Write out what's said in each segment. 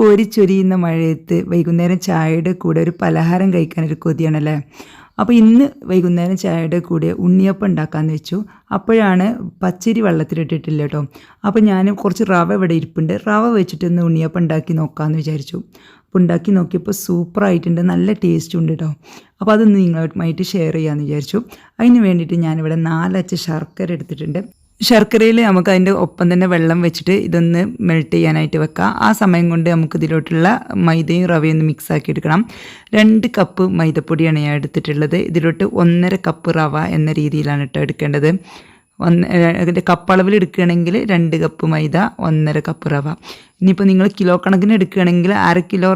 കോരിച്ചൊരിയുന്ന മഴയത്ത് വൈകുന്നേരം ചായയുടെ കൂടെ ഒരു പലഹാരം കഴിക്കാൻ ഒരു കൊതിയാണല്ലേ? അപ്പോൾ ഇന്ന് വൈകുന്നേരം ചായയുടെ കൂടെ ഉണ്ണിയപ്പം ഉണ്ടാക്കാമെന്ന് വെച്ചു. അപ്പോഴാണ് പച്ചരി വെള്ളത്തിലിട്ടിട്ടില്ല കേട്ടോ. അപ്പോൾ ഞാൻ കുറച്ച് റവ ഇവിടെ ഇരിപ്പുണ്ട്. റവ വെച്ചിട്ട് ഒന്ന് ഉണ്ണിയപ്പം ഉണ്ടാക്കി നോക്കാമെന്ന് വിചാരിച്ചു. അപ്പോൾ ഉണ്ടാക്കി നോക്കിയപ്പോൾ സൂപ്പറായിട്ടുണ്ട് നല്ല ടേസ്റ്റ് ഉണ്ട് കേട്ടോ. അപ്പോൾ അതൊന്ന് നിങ്ങളുമായിട്ട് ഷെയർ ചെയ്യാമെന്ന് വിചാരിച്ചു. അതിന് വേണ്ടിയിട്ട് ഞാനിവിടെ നാലച്ച ശർക്കര എടുത്തിട്ടുണ്ട്. ശർക്കരയിൽ നമുക്ക് അതിന്റെ ഒപ്പം തന്നെ വെള്ളം വെച്ചിട്ട് ഇതൊന്ന് മെൽറ്റ് ചെയ്യാനായിട്ട് വെക്കാം. ആ സമയം കൊണ്ട് നമുക്ക് ഇതിലോട്ടുള്ള മൈദയും റവയും ഒന്ന് മിക്സ് ആക്കി എടുക്കണം. രണ്ട് കപ്പ് മൈദപ്പൊടിയാണ് ഞാൻ എടുത്തിട്ടുള്ളത്. ഇതിലോട്ട് ഒന്നര കപ്പ് റവ എന്ന രീതിയിലാണ് കേട്ടോ എടുക്കേണ്ടത്. ഒന്ന് അതിന്റെ കപ്പളവിൽ എടുക്കുകയാണെങ്കിൽ രണ്ട് കപ്പ് മൈദ ഒന്നര കപ്പ് റവ. ഇനിയിപ്പോൾ നിങ്ങൾ കിലോ കണക്കിന് എടുക്കുകയാണെങ്കിൽ അര കിലോ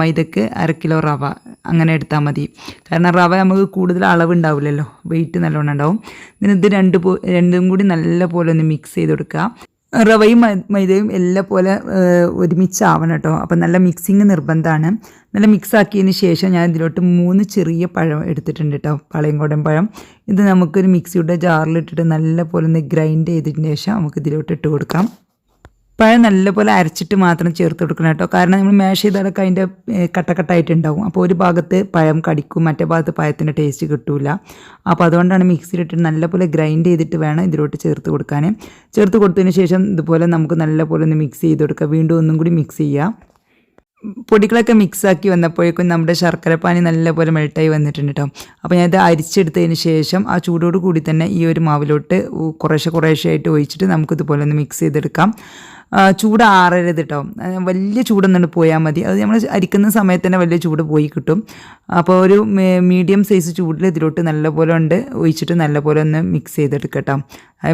മൈദക്ക് അര കിലോ റവ അങ്ങനെ എടുത്താൽ മതി. കാരണം റവ നമുക്ക് കൂടുതൽ അളവ് ഉണ്ടാവില്ലല്ലോ വെയിറ്റ് നല്ലോണം ഉണ്ടാവും. ഇത് രണ്ട് രണ്ടും കൂടി നല്ല പോലെ ഒന്ന് മിക്സ് ചെയ്ത് കൊടുക്കുക. റവയും മൈദയും എല്ലാം പോലെ ഒരുമിച്ചാവണം കേട്ടോ. അപ്പം നല്ല മിക്സിങ് നിർബന്ധമാണ്. നല്ല മിക്സ് ആക്കിയതിന് ശേഷം ഞാൻ ഇതിലോട്ട് മൂന്ന് ചെറിയ പഴം എടുത്തിട്ടുണ്ട് കേട്ടോ പളയങ്കോടൻ പഴം. ഇത് നമുക്കൊരു മിക്സിയുടെ ജാറിലിട്ടിട്ട് നല്ല പോലെ ഒന്ന് ഗ്രൈൻഡ് ചെയ്തതിന് ശേഷം നമുക്ക് ഇതിലോട്ട് ഇട്ട് കൊടുക്കാം. പഴം നല്ലപോലെ അരച്ചിട്ട് മാത്രം ചേർത്ത് കൊടുക്കണം കേട്ടോ. കാരണം നമ്മൾ മാഷ് ചെയ്താലൊക്കെ അതിന്റെ കട്ടക്കട്ടായിട്ടുണ്ടാവും അപ്പോൾ ഒരു ഭാഗത്ത് പഴം കടിക്കും മറ്റേ ഭാഗത്ത് പഴത്തിന്റെ ടേസ്റ്റ് കിട്ടൂല. അപ്പോൾ അതുകൊണ്ടാണ് മിക്സിയിലിട്ട് നല്ലപോലെ ഗ്രൈൻഡ് ചെയ്തിട്ട് വേണം ഇതിലോട്ട് ചേർത്ത് കൊടുക്കാൻ. ചേർത്ത് കൊടുത്തതിന് ശേഷം ഇതുപോലെ നമുക്ക് നല്ലപോലെ ഒന്ന് മിക്സ് ചെയ്ത് കൊടുക്കുക വീണ്ടും ഒന്നും കൂടി മിക്സ് ചെയ്യുക പൊടികളൊക്കെ മിക്സാക്കി വന്നപ്പോഴേക്കും നമ്മുടെ ശർക്കരപ്പാനി നല്ലപോലെ മെൽട്ടായി വന്നിട്ടുണ്ട് കേട്ടോ. അപ്പോൾ ഞാനത് അരിച്ചെടുത്തതിന് ശേഷം ആ ചൂടോട് കൂടി തന്നെ ഈ ഒരു മാവിലോട്ട് കുറേശ്ശെ കുറേശ്ശെ ആയിട്ട് ഒഴിച്ചിട്ട് നമുക്കിതുപോലെ ഒന്ന് മിക്സ് ചെയ്തെടുക്കാം. ചൂട് ആറരുത് കേട്ടോ വലിയ ചൂടൊന്നും പോയാൽ മതി. അത് നമ്മൾ അരിക്കുന്ന സമയത്ത് തന്നെ വലിയ ചൂട് പോയി കിട്ടും. അപ്പോൾ ഒരു മീഡിയം സൈസ് ചൂടിൽ ഇതിലോട്ട് നല്ലപോലെ ഉണ്ട് ഒഴിച്ചിട്ട് നല്ലപോലെ ഒന്ന് മിക്സ് ചെയ്തെടുക്കട്ടോ.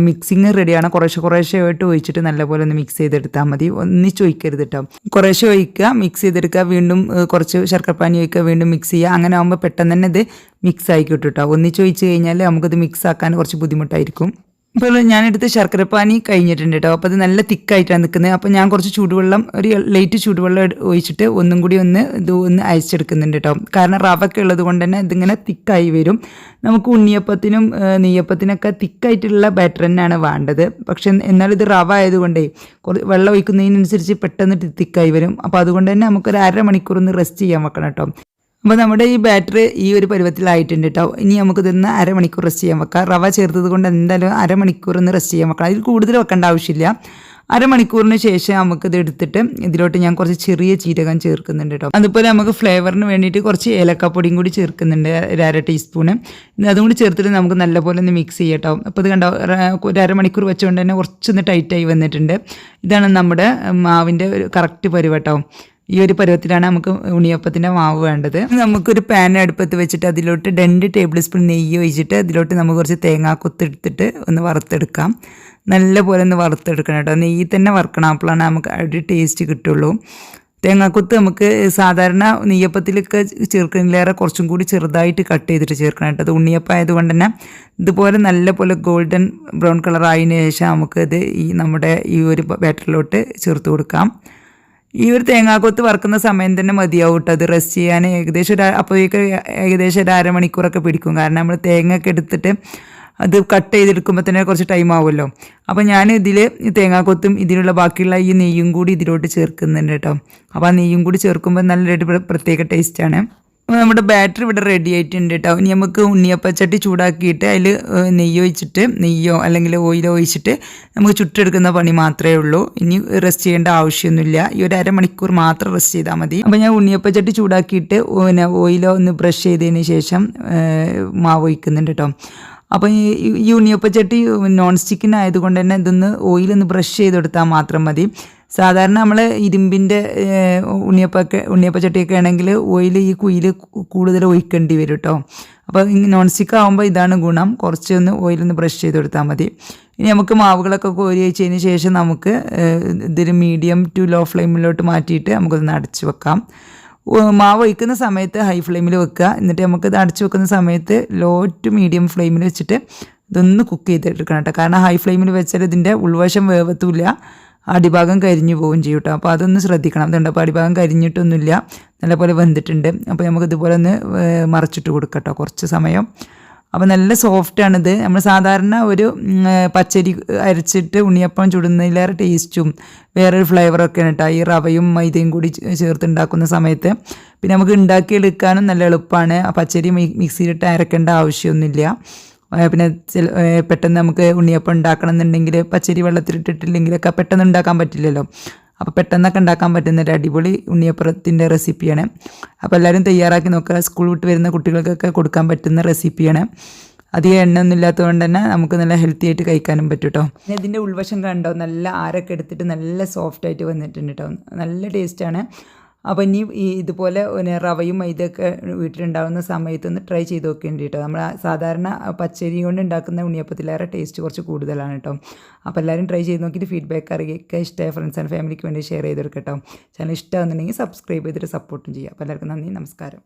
മിക്സിങ് റെഡിയാണ് കുറേശ്ശെ കുറേശ്ശെ ആയിട്ട് ഒഴിച്ചിട്ട് നല്ലപോലെ ഒന്ന് മിക്സ് ചെയ്തെടുത്താൽ മതി. ഒന്നിച്ച് ഒഴിക്കരുത് കേട്ടോ കുറേശ്ശെ ഒഴിക്കുക മിക്സ് ചെയ്തെടുക്കുക വീണ്ടും കുറച്ച് ശർക്കരപ്പാനി ഒഴിക്കുക വീണ്ടും മിക്സ് ചെയ്യുക. അങ്ങനെ ആകുമ്പോൾ പെട്ടെന്ന് തന്നെ ഇത് മിക്സ് ആയി കിട്ടും കേട്ടോ ഒന്നിച്ച് ഒഴിച്ച് കഴിഞ്ഞാൽ നമുക്കിത് മിക്സ് ആക്കാൻ കുറച്ച് ബുദ്ധിമുട്ടായിരിക്കും. ഇപ്പോൾ ഞാനെടുത്ത് ശർക്കരപ്പാനി കഴിഞ്ഞിട്ടുണ്ട് കേട്ടോ അപ്പോൾ അത് നല്ല തിക്കായിട്ടാണ് നിൽക്കുന്നത്. അപ്പോൾ ഞാൻ കുറച്ച് ചൂടുവെള്ളം ഒരു ലൈറ്റ് ചൂടുവെള്ളം ഒഴിച്ചിട്ട് ഒന്നും കൂടി ഒന്ന് ഇത് ഒന്ന് അയച്ചെടുക്കുന്നുണ്ട് കേട്ടോ കാരണം റവൊക്കെ ഉള്ളത് കൊണ്ട് തന്നെ ഇതിങ്ങനെ തിക്കായി വരും. നമുക്ക് ഉണ്ണിയപ്പത്തിനും നെയ്യപ്പത്തിനൊക്കെ തിക്കായിട്ടുള്ള ബാറ്റർ തന്നെയാണ് വേണ്ടത്. പക്ഷെ എന്നാൽ ഇത് റവ ആയതുകൊണ്ടേ വെള്ളം ഒഴിക്കുന്നതിനനുസരിച്ച് പെട്ടെന്ന് തിക്കായി വരും. അപ്പോൾ അതുകൊണ്ട് തന്നെ നമുക്കൊരു അരമണിക്കൂർ ഒന്ന് റെസ്റ്റ് ചെയ്യാൻ വെക്കണം കേട്ടോ അപ്പോൾ നമ്മുടെ ഈ ബാറ്ററി ഈ ഒരു പരുവത്തിലായിട്ടുണ്ട് കേട്ടോ ഇനി നമുക്ക് ഇതൊന്ന് അരമണിക്കൂർ റെസ്റ്റ് ചെയ്യാൻ വെക്കാം. റവ ചേർത്തത് കൊണ്ട് എന്തായാലും അരമണിക്കൂർ ഒന്ന് റെസ്റ്റ് ചെയ്യാൻ വെക്കണം. അതിൽ കൂടുതൽ വെക്കേണ്ട ആവശ്യമില്ല. അരമണിക്കൂറിന് ശേഷം നമുക്കിത് എടുത്തിട്ട് ഇതിലോട്ട് ഞാൻ കുറച്ച് ചെറിയ ജീരകം ചേർക്കുന്നുണ്ട് കേട്ടോ അതുപോലെ നമുക്ക് ഫ്ലേവറിന് വേണ്ടിയിട്ട് കുറച്ച് ഏലക്കപ്പൊടിയും കൂടി ചേർക്കുന്നുണ്ട് ഒരു അര ടീസ്പൂണ് അതും കൂടി ചേർത്തിട്ട് നമുക്ക് നല്ലപോലെ ഒന്ന് മിക്സ് ചെയ്യാം കേട്ടോ അപ്പോൾ ഇത് കണ്ടോ ഒരു അരമണിക്കൂർ വെച്ചുകൊണ്ട് തന്നെ കുറച്ചൊന്ന് ടൈറ്റായി വന്നിട്ടുണ്ട്. ഇതാണ് നമ്മുടെ മാവിന്റെ ഒരു കറക്റ്റ് പരുവട്ടോ ഈ ഒരു പരുവത്തിലാണ് നമുക്ക് ഉണിയപ്പത്തിന്റെ മാവ് വേണ്ടത്. നമുക്കൊരു പാൻ അടുപ്പത്ത് വെച്ചിട്ട് അതിലോട്ട് രണ്ട് ടേബിൾ സ്പൂൺ നെയ്യ് ഒഴിച്ചിട്ട് അതിലോട്ട് നമുക്ക് കുറച്ച് തേങ്ങാക്കൊത്ത് എടുത്തിട്ട് ഒന്ന് വറുത്തെടുക്കാം. നല്ലപോലെ ഒന്ന് വറുത്തെടുക്കണം കേട്ടോ. നെയ്യ് തന്നെ വറുക്കണം അപ്പോഴാണ് നമുക്ക് അവിടെ ടേസ്റ്റ് കിട്ടുള്ളൂ. തേങ്ങാക്കൊത്ത് നമുക്ക് സാധാരണ നെയ്യപ്പത്തിലൊക്കെ ചേർക്കുന്നതിലേറെ കുറച്ചും കൂടി ചെറുതായിട്ട് കട്ട് ചെയ്തിട്ട് ചേർക്കണം കേട്ടോ. അത് ഉണ്ണിയപ്പം ആയതുകൊണ്ട് തന്നെ ഇതുപോലെ നല്ല പോലെ ഗോൾഡൻ ബ്രൗൺ കളർ ആയതിനു ശേഷം നമുക്ക് ഇത് ഈ നമ്മുടെ ഈ ഒരു ബാറ്ററിലോട്ട് ചേർത്ത് കൊടുക്കാം. ഈ ഒരു തേങ്ങാക്കൊത്ത് വറക്കുന്ന സമയം തന്നെ മതിയാവും കേട്ടോ അത് റെസ്റ്റ് ചെയ്യാൻ ഏകദേശം ഒരു അപ്പോഴേക്ക് ഏകദേശം ഒരു അരമണിക്കൂറൊക്കെ പിടിക്കും. കാരണം നമ്മൾ തേങ്ങ ഒക്കെ എടുത്തിട്ട് അത് കട്ട് ചെയ്തെടുക്കുമ്പോൾ തന്നെ കുറച്ച് ടൈം ആവുമല്ലോ. അപ്പോൾ ഞാൻ ഇതിൽ തേങ്ങാക്കൊത്തും ഇതിലുള്ള ബാക്കിയുള്ള ഈ നെയ്യും കൂടി ഇതിലോട്ട് ചേർക്കുന്നുണ്ട് കേട്ടോ അപ്പോൾ ആ നെയ്യും കൂടി ചേർക്കുമ്പോൾ നല്ലൊരു പ്രത്യേക ടേസ്റ്റാണ് നമ്മുടെ ബാറ്ററി ഇവിടെ റെഡി ആയിട്ടുണ്ട് കേട്ടോ ഇനി നമുക്ക് ഉണ്ണിയപ്പച്ചട്ടി ചൂടാക്കിയിട്ട് അതിൽ നെയ്യ് ഒഴിച്ചിട്ട് നെയ്യോ അല്ലെങ്കിൽ ഓയിലോ ഒഴിച്ചിട്ട് നമുക്ക് ചുട്ടെടുക്കുന്ന പണി മാത്രമേ ഉള്ളൂ. ഇനി റെസ്റ്റ് ചെയ്യേണ്ട ആവശ്യമൊന്നുമില്ല. ഈ ഒരു അരമണിക്കൂർ മാത്രം റെസ്റ്റ് ചെയ്താൽ മതി. അപ്പോൾ ഞാൻ ഉണ്ണിയപ്പച്ചട്ടി ചൂടാക്കിയിട്ട് പിന്നെ ഓയിലോ ഒന്ന് ബ്രഷ് ചെയ്തതിന് ശേഷം മാവ് ഒഴിക്കുന്നുണ്ട് കേട്ടോ അപ്പോൾ ഈ ഉണ്ണിയപ്പച്ചട്ടി നോൺ സ്റ്റിക്കിനായതുകൊണ്ട് തന്നെ ഇതൊന്ന് ഓയിലൊന്ന് ബ്രഷ് ചെയ്തെടുത്താൽ മാത്രം മതി. സാധാരണ നമ്മൾ ഇരുമ്പിന്റെ ഉണ്ണിയപ്പൊക്കെ ഉണ്ണിയപ്പച്ചട്ടിയൊക്കെ ആണെങ്കിൽ ഓയിൽ ഈ കുയിൽ കൂടുതൽ ഒഴിക്കേണ്ടി വരും കേട്ടോ അപ്പോൾ നോൺ സ്റ്റിക്ക് ആകുമ്പോൾ ഇതാണ് ഗുണം. കുറച്ചൊന്ന് ഓയിലൊന്ന് ബ്രഷ് ചെയ്ത് കൊടുത്താൽ മതി. ഇനി നമുക്ക് മാവുകളൊക്കെ കോരി വെച്ചതിന് ശേഷം നമുക്ക് ഇതിൽ മീഡിയം ടു ലോ ഫ്ലെയിമിലോട്ട് മാറ്റിയിട്ട് നമുക്കൊന്ന് അടച്ചു വെക്കാം. മാവ് ഒഴിക്കുന്ന സമയത്ത് ഹൈ ഫ്ലെയിമിൽ വെക്കുക. എന്നിട്ട് നമുക്ക് നമുക്കിത് അടച്ചു വെക്കുന്ന സമയത്ത് ലോ ടു മീഡിയം ഫ്ലെയിമിൽ വെച്ചിട്ട് ഇതൊന്ന് കുക്ക് ചെയ്തെടുക്കണം കേട്ടോ കാരണം ഹൈ ഫ്ലെയിമിൽ വെച്ചാൽ ഇതിന്റെ ഉൾവശം വേവത്തുമില്ല അടിഭാഗം കരിഞ്ഞു പോവുകയും ചെയ്യും കേട്ടോ അപ്പോൾ അതൊന്ന് ശ്രദ്ധിക്കണം. അതുകൊണ്ട് അപ്പോൾ അടിഭാഗം കരിഞ്ഞിട്ടൊന്നുമില്ല. നല്ലപോലെ വെന്തിട്ടുണ്ട്. അപ്പോൾ നമുക്ക് ഇതുപോലെ ഒന്ന് മറച്ചിട്ട് കൊടുക്കാം കേട്ടോ കുറച്ച് സമയം. അപ്പോൾ നല്ല സോഫ്റ്റാണിത് നമ്മൾ സാധാരണ ഒരു പച്ചരി അരച്ചിട്ട് ഉണ്ണിയപ്പം ചുടുന്നതിലേറെ ടേസ്റ്റും വേറൊരു ഫ്ലേവറൊക്കെയാണ് കേട്ടോ ഈ റവയും മൈദയും കൂടി ചേർത്തുണ്ടാക്കുന്ന സമയത്ത് പിന്നെ നമുക്ക് ഉണ്ടാക്കിയെടുക്കാനും നല്ല എളുപ്പമാണ് ആ പച്ചരി മിക്സിയിലിട്ട് അരക്കേണ്ട ആവശ്യമൊന്നുമില്ല പിന്നെ ചില പെട്ടെന്ന് നമുക്ക് ഉണ്ണിയപ്പം ഉണ്ടാക്കണം എന്നുണ്ടെങ്കിൽ പച്ചരി വെള്ളത്തിലിട്ടിട്ടില്ലെങ്കിലൊക്കെ പെട്ടെന്ന് ഉണ്ടാക്കാൻ പറ്റില്ലല്ലോ. അപ്പോൾ പെട്ടെന്നൊക്കെ ഉണ്ടാക്കാൻ പറ്റുന്ന ഒരു അടിപൊളി ഉണ്ണിയപ്പുറത്തിന്റെ റെസിപ്പിയാണ്. അപ്പോൾ എല്ലാവരും തയ്യാറാക്കി നോക്കുക. സ്കൂൾ വിട്ട് വരുന്ന കുട്ടികൾക്കൊക്കെ കൊടുക്കാൻ പറ്റുന്ന റെസിപ്പിയാണ്. അധികം എണ്ണ ഒന്നും ഇല്ലാത്തതുകൊണ്ട് തന്നെ നമുക്ക് നല്ല ഹെൽത്തി ആയിട്ട് കഴിക്കാനും പറ്റും കേട്ടോ പിന്നെ ഇതിന്റെ ഉൾവശം കണ്ടോ? നല്ല ആരൊക്കെ എടുത്തിട്ട് നല്ല സോഫ്റ്റ് ആയിട്ട് വന്നിട്ടുണ്ട് കേട്ടോ നല്ല ടേസ്റ്റാണ് അപ്പോൾ ഇനി ഈ ഇതുപോലെ റവയും മൈദയൊക്കെ വീട്ടിലുണ്ടാകുന്ന സമയത്ത് ഒന്ന് ട്രൈ ചെയ്ത് നോക്കേണ്ടി കേട്ടോ നമ്മൾ സാധാരണ പച്ചരി കൊണ്ട് ഉണ്ടാക്കുന്ന ഉണ്ണിയപ്പത്തിലേറെ ടേസ്റ്റ് കുറച്ച് കൂടുതലാണ് കേട്ടോ അപ്പോൾ എല്ലാവരും ട്രൈ ചെയ്ത് നോക്കിയിട്ട് ഫീഡ്ബാക്ക് അറിയിക്കുക. ഇഷ്ടമായ ഫ്രണ്ട്സ് ആൻഡ് ഫാമിലിക്ക് വേണ്ടി ഷെയർ ചെയ്ത് കൊടുക്കട്ടോ ചാനൽ ഇഷ്ടമാകുന്നുണ്ടെങ്കിൽ സബ്സ്ക്രൈബ് ചെയ്തിട്ട് സപ്പോർട്ടും ചെയ്യുക. അപ്പോൾ എല്ലാവർക്കും നന്ദി നമസ്കാരം.